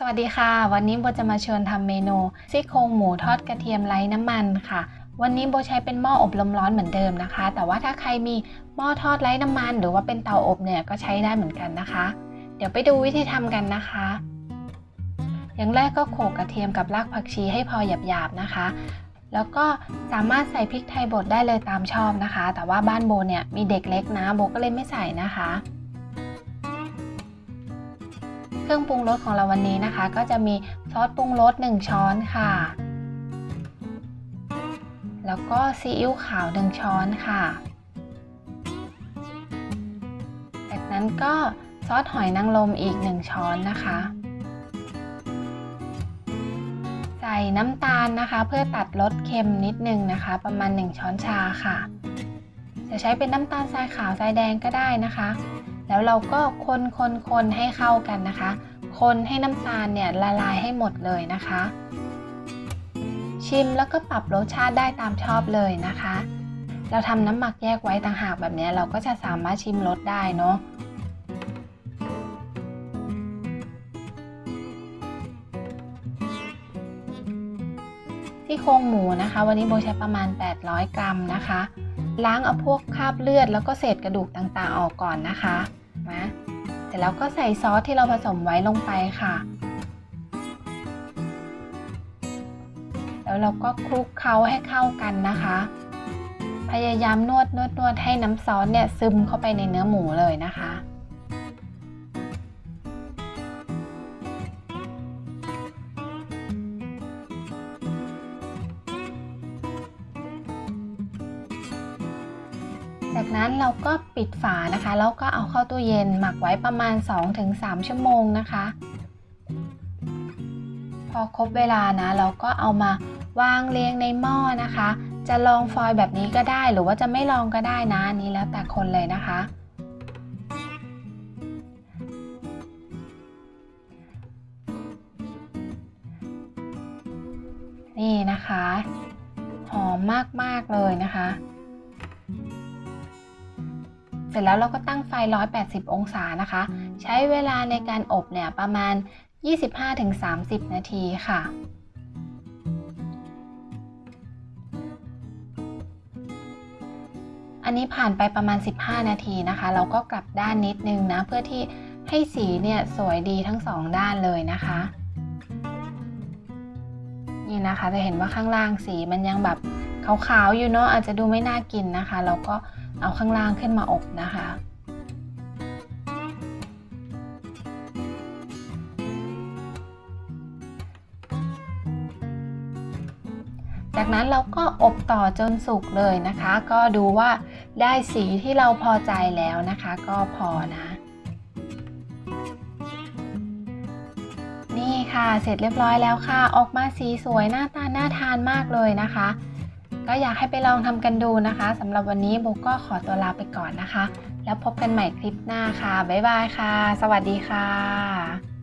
สวัสดีค่ะ วันนี้โบจะมาเชิญทำเมนูซี่โครงหมูทอดกระเทียมไร้น้ำมันค่ะ วันนี้โบใช้เป็นหม้ออบลมร้อนเหมือนเดิมนะคะ แต่ว่าถ้าใครมีหม้อทอดไร้น้ำมัน หรือว่าเป็นเตาอบเนี่ยก็ใช้ได้เหมือนกันนะคะ เดี๋ยวไปดูวิธีทำกันนะคะ อย่างแรกก็โขลกกระเทียมกับรากผักชีให้พอหยาบๆนะคะ แล้วก็สามารถใส่พริกไทยบดได้เลยตามชอบนะคะ แต่ว่าบ้านโบเนี่ยมีเด็กเล็กนะโบก็เลยไม่ใส่นะคะ เครื่องปรุงรสของเราวันนี้นะคะ ก็จะมีซอสปรุงรส1ช้อนค่ะ แล้วก็ซีอิ๊วขาว 1 ช้อนค่ะ จากนั้นก็ซอสหอยนางรมอีก 1 ช้อนนะคะ ใส่น้ำตาลนะคะ เพื่อตัดรสเค็มนิดนึงนะคะ ประมาณ 1 ช้อนชาค่ะ จะใช้เป็นน้ำตาลทรายขาวทรายแดงก็ได้นะคะ แล้วเราก็คนคนคนให้เข้ากันนะคะ คนให้น้ำตาลเนี่ยละลายให้หมดเลยนะคะ ชิมแล้วก็ปรับรสชาติได้ตามชอบเลยนะคะ เราทำน้ำหมักแยกไว้ต่างหากแบบนี้เราก็จะสามารถชิมรสได้เนาะที่โครงหมูนะคะ วันนี้โบใช้ประมาณ 800 กรัมนะคะ ล้างเอาพวกคราบเลือดแล้วก็เศษกระดูกต่างๆออกก่อนนะคะ นะเสร็จแล้วก็ใส่ซอสที่เราผสมไว้ลงไปค่ะ แล้วเราก็คลุกเคล้าให้เข้ากันนะคะ พยายามนวดนวดนวดให้น้ำซอสเนี่ยซึมเข้าไปในเนื้อหมูเลยนะคะ จากนั้นเราก็ปิดฝานะคะ แล้วก็เอาเข้าตู้เย็นหมักไว้ประมาณ 2-3 ชั่วโมงนะคะ พอครบเวลานะ เราก็เอามาวางเรียงในหม้อนะคะ จะลองฟอยล์แบบนี้ก็ได้หรือว่าจะไม่ลองก็ได้นะนนี้แล้วแต่คนเลยนะคะ นี่นะคะ หอมมากๆเลยนะคะ เสร็จแล้วเราก็ตั้งไฟ 180 องศานะคะ ใช้เวลาในการอบเนี่ยประมาณ 25-30 นาทีค่ะอันนี้ผ่านไปประมาณ 15 นาทีนะคะ เราก็กลับด้านนิดนึงนะ เพื่อที่ให้สีเนี่ยสวยดีทั้งสองด้านเลยนะคะ นี่นะคะจะเห็นว่าข้างล่างสีมันยังแบบขาวๆอยู่เนาะอาจจะดูไม่น่ากินนะคะ เราก็ เอาข้างล่างขึ้นมาอบนะคะ จากนั้นเราก็อบต่อจนสุกเลยนะคะ ก็ดูว่าได้สีที่เราพอใจแล้วนะคะ ก็พอนะ นี่ค่ะเสร็จเรียบร้อยแล้วค่ะ ออกมาสีสวยหน้าตาน่าทานมากเลยนะคะ ก็อยากให้ไปลองทำกันดูนะคะสำหรับวันนี้โบก็ขอตัวลาไปก่อนนะคะ แล้วพบกันใหม่คลิปหน้าค่ะ บ๊ายบายค่ะ สวัสดีค่ะ